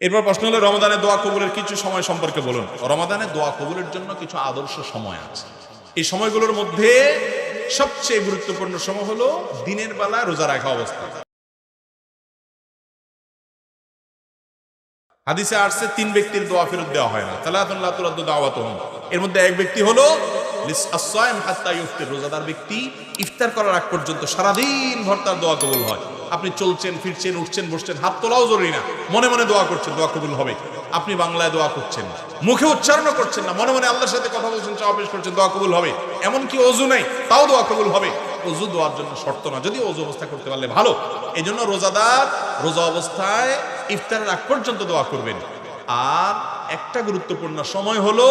এরপর প্রশ্ন হলো রমাদানে দোয়া কবুলের কিছু সময় সম্পর্কে বলুন। রমাদানে দোয়া কবুলের জন্য কিছু আদর্শ সময় আছে। এই সময়গুলোর মধ্যে সবচেয়ে গুরুত্বপূর্ণ সময় হলো দিনের বেলা রোজা রাখা অবস্থা। হাদিসে আসছে, তিন ব্যক্তির দোয়া ফেরত দেওয়া হয় না। তালাতুল্লাহ তুলাদ্দু দাওয়াতহম। এর মধ্যে এক ব্যক্তি হলো রোজাদার ব্যক্তি ইফতার করার আগ পর্যন্ত সারাদিন ভর তার দোয়া কবুল হয়। আপনি চলছেন, ফিরছেন, উঠছেন, বসছেন, হাত তোলাও জরুরি না। মনে মনে দোয়া করছেন, দোয়া কবুল হবে। আপনি বাংলায় দোয়া করছেন। মুখে উচ্চারণও করছেন না, মনে মনে আল্লাহর সাথে কথা বলছেন, চাওয়া পেশ করছেন, দোয়া কবুল হবে। এমনকি অজু নেই, তাও দোয়া কবুল হবে। অজু দোয়ার জন্য শর্ত না, যদি অজু অবস্থা করতে পারলে ভালো। এই জন্য রোজাদার, রোজা অবস্থায় ইফতারের আগ পর্যন্ত দোয়া করবেন। আর একটা গুরুত্বপূর্ণ সময় হলো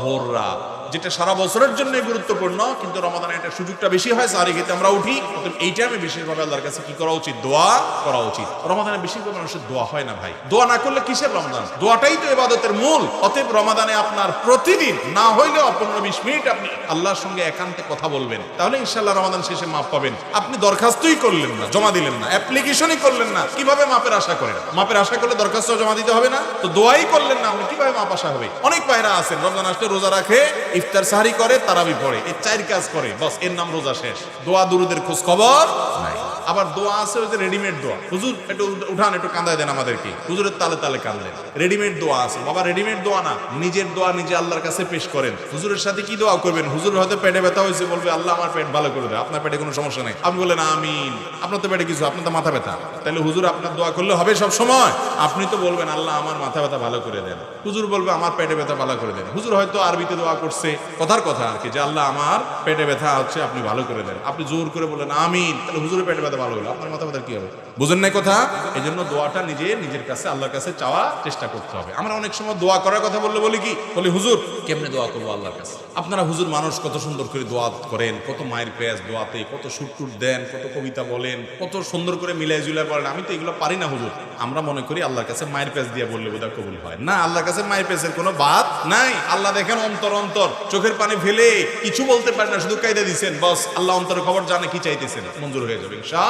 ভোর রাত। যেটা সারা বছরের জন্য গুরুত্বপূর্ণ, কিন্তু রমাদানে এটা সুযোগটা বেশি হয় সারি খেতে আমরা উঠি এই টাইমে বিশেষভাবে আল্লাহর কাছে কি করা উচিত? দোয়া করা উচিত। রমাদানে বেশিরভাগ মানুষের দোয়া হয় না ভাই। দোয়া না করলে কিসের রমাদান? দোয়াটাই তো ইবাদতের মূল। অতএব রমাদানে আপনার প্রতিদিন, না হইলেও পনেরো বিশ মিনিট আপনি আল্লাহর সঙ্গে একান্তে কথা বলবেন। তাহলে ইনশাল্লাহ রমাদান শেষে মাপ পাবেন। আপনি দরখাস্তই করলেন না, জমা দিলেন না অ্যাপ্লিকেশনই করলেন না। কীভাবে মাপের আশা করেন? মাপের আশা করলে দরখাস্ত জমা দিতে হবে না? তো দোয়াই করলেন না, আপনি কীভাবে মাপ আশা হবে? অনেক পায়রা আছেন, রমজান আসলে রোজা রাখে ইফতার সাহারি করে, তারাবি পড়ে। এই চার কাজ করে। বস, এর নাম রোজা শেষ। দোয়া, দুরুদের খোঁজ খবর? নাই। আবার দোয়া আছে ওই যে রেডিমেড দোয়া। হুজুর, একটু উঠান, একটু কান্দায় দেন আমাদেরকে। হুজুরের তালে তালে কাঁদলেন। রেডিমেড দোয়া আছে। বাবা রেডিমেড দোয়া না, নিজের দোয়া নিজে আল্লাহর কাছে পেশ করেন। হুজুরের সাথে কি দোয়া করবেন? হুজুর হয়তো পেটে ব্যথা হয়েছে, বলবে, আল্লাহ, আমার পেট ভালো করে দেয় আপনার পেটে কোনো সমস্যা নেই। আপনি বললেন আমিন। আপনার তো পেটে কিছু, আপনার তো মাথা ব্যথা। তাহলে হুজুর, আপনার দোয়া করলে হবে সব সময় আপনি তো বলবেন, আল্লাহ, আমার মাথা ব্যথা ভালো করে দেন। হুজুর বলবে, আমার পেটে ব্যথা ভালো করে দেন। হুজুর হয়তো আরবিতে দোয়া করছে। কথার কথা আর কি, যে, আল্লাহ, আমার পেটে ব্যথা হচ্ছে আপনি ভালো করে দেন। আপনি জোর করে বললেন, আমিন। তাহলে হুজুরের পেটে ভালো হলো। আপনার মাথা ব্যথা কি হবে? বুঝেন নাই কথা? এই জন্য দোয়াটা নিজে, নিজের কাছে, আল্লাহর কাছে চাওয়া চেষ্টা করতে হবে। আমরা অনেক সময় দোয়া করার কথা বললে বলি কি? বলি, হুজুর, কেমনে দোয়া করব আল্লাহর কাছে? আপনারা হুজুর মানুষ কত সুন্দর করে দোয়া করেন, কত মায়ের পেঁয়াজ দোয়াতে, কত সুট টুট দেন, কত কবিতা বলেন, কত সুন্দর করে মিলাই জুলাই বলেন। আমি তো এগুলো পারি না হুজুর। আমরা মনে করি আল্লাহর কাছে মায়ের পেঁয়াজ দিয়ে বললে বোধহয় কবুল হয়। না, আল্লাহর কাছে মায়ের পেঁয়াজের কোনো বাদ নাই। আল্লাহ দেখেন অন্তর অন্তর। চোখের পানি ফেলে কিছু বলতে পারে না, শুধু কায়দা দিচ্ছেন বস, আল্লাহ অন্তরের খবর জানে কি চাইতেছেন। মঞ্জুর হয়ে যাবে, ইনশাআল্লাহ।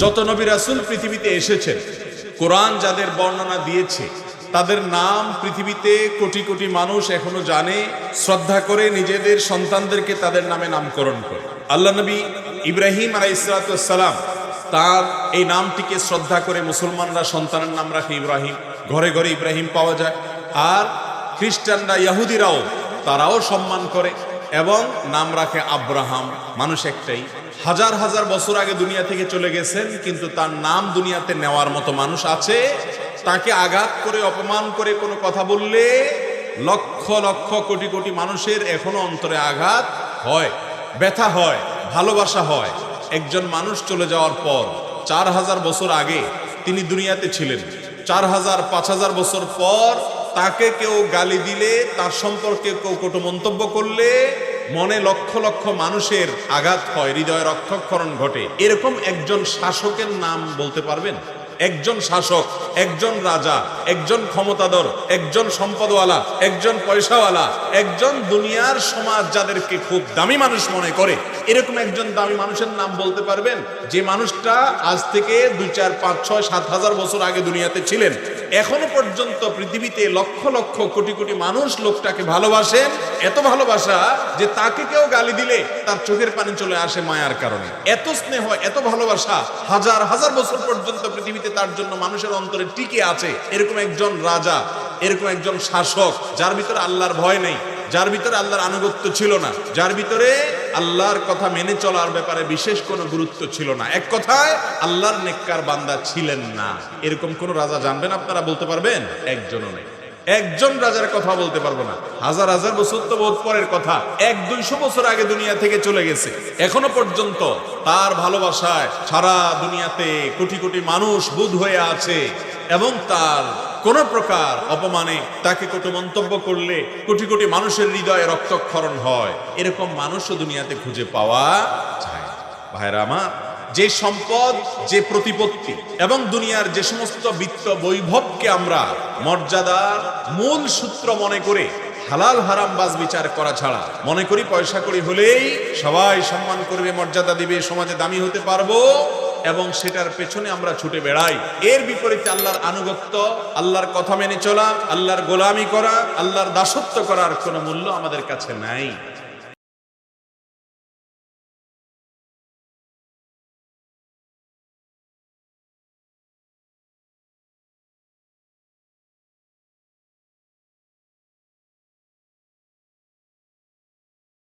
যত নবী রাসূল পৃথিবীতে এসেছেন, কোরআন যাদের বর্ণনা দিয়েছে, তাদের নাম পৃথিবীতে কোটি কোটি মানুষ এখনও জানে, শ্রদ্ধা করে নিজেদের সন্তানদেরকে তাদের নামে নামকরণ করে। আল্লাহ নবী ইব্রাহিম আলাইসালাম তার এই নামটিকে শ্রদ্ধা করে মুসলমানরা সন্তানের নাম রাখে ইব্রাহিম। ঘরে ঘরে ইব্রাহিম পাওয়া যায়। আর খ্রিস্টানরা ইয়াহুদিরাও তারাও সম্মান করে এবং নাম রাখে আব্রাহাম। মানুষ একটাই। হাজার হাজার বছর আগে দুনিয়া থেকে চলে গেছেন, কিন্তু তার নাম দুনিয়াতে নেওয়ার মতো মানুষ আছে। তাকে আঘাত করে, অপমান করে কোনো কথা বললে লক্ষ লক্ষ কোটি কোটি মানুষের এখনও অন্তরে আঘাত হয়, ব্যথা হয়, ভালোবাসা হয়। একজন মানুষ চলে যাওয়ার পর, চার হাজার বছর আগে তিনি দুনিয়াতে ছিলেন। চার হাজার, পাঁচ হাজার বছর পর তাকে কেউ গালি দিলে, তার সম্পর্কে কেউ কটু মন্তব্য করলে মনে লক্ষ লক্ষ মানুষের আঘাত হয়, হৃদয় রক্ষক্ষরণ ঘটে। এরকম একজন শাসকের নাম বলতে পারবেন? একজন শাসক, একজন রাজা, একজন ক্ষমতাধর, একজন সম্পদওয়ালা, একজন পয়সাওয়ালা, একজন দুনিয়ার সমাজ যাদেরকে খুব দামি মানুষ মনে করে। এরকম একজন দামি মানুষের নাম বলতে পারবেন, যে মানুষটা আজ থেকে দুই, চার, পাঁচ, ছয়, সাত হাজার বছর আগে দুনিয়াতে ছিলেন। এখনও পর্যন্ত পৃথিবীতে লক্ষ লক্ষ, কোটি কোটি মানুষ লোকটাকে ভালোবাসেন। এত ভালোবাসা যে তাকে কেউ গালি দিলে তার চোখের পানি চলে আসে মায়ার কারণে। এত স্নেহ, এত ভালোবাসা, হাজার হাজার বছর পর্যন্ত পৃথিবীতে তার জন্য মানুষের অন্তরে টিকে আছে। এরকম একজন রাজা, এরকম একজন শাসক, যার ভিতরে আল্লাহর ভয় নেই, যার ভিতরে আল্লাহর আনুগত্য ছিল না, যার ভিতরে আল্লাহর কথা মেনে চলার ব্যাপারে বিশেষ কোনো গুরুত্ব ছিল না। এক কথায়, আল্লাহর নেককার বান্দা ছিলেন না। এরকম কোন রাজা জানবেন আপনারা বলতে পারবেন? একজনও নেই। একজন রাজার কথা বলতে পারব না। হাজার হাজার বছর তো বোধ পরের কথা। এক, দুইশো বছর আগে দুনিয়া থেকে চলে গেছে। এখনও পর্যন্ত তার ভালোবাসায় সারা দুনিয়াতে কোটি কোটি মানুষ বুধ হয়ে আছে এবং তার কোন প্রকার অপমানে তাকে কটু মন্তব্য করলে কোটি কোটি মানুষের হৃদয়ে রক্তক্ষরণ হয়। এরকম মানুষও দুনিয়াতে খুঁজে পাওয়া যায়। ভাইরা আমার যে সম্পদ, যে প্রতিপত্তি এবং দুনিয়ার যে সমস্ত বিত্ত বৈভবকে আমরা মর্যাদার মূল সূত্র মনে করে হালাল হারাম বাজ বিচার করা ছাড়া মনে করি পয়সা করি হলেই সবাই সম্মান করবে, মর্যাদা দিবে, সমাজে দামি হতে পারব এবং সেটার পেছনে আমরা ছুটে বেড়াই। এর বিপরীতে আল্লাহর আনুগত্য, আল্লাহর কথা মেনে চলা, আল্লাহর গোলামি করা, আল্লাহর দাসত্ব করার কোনো মূল্য আমাদের কাছে নাই।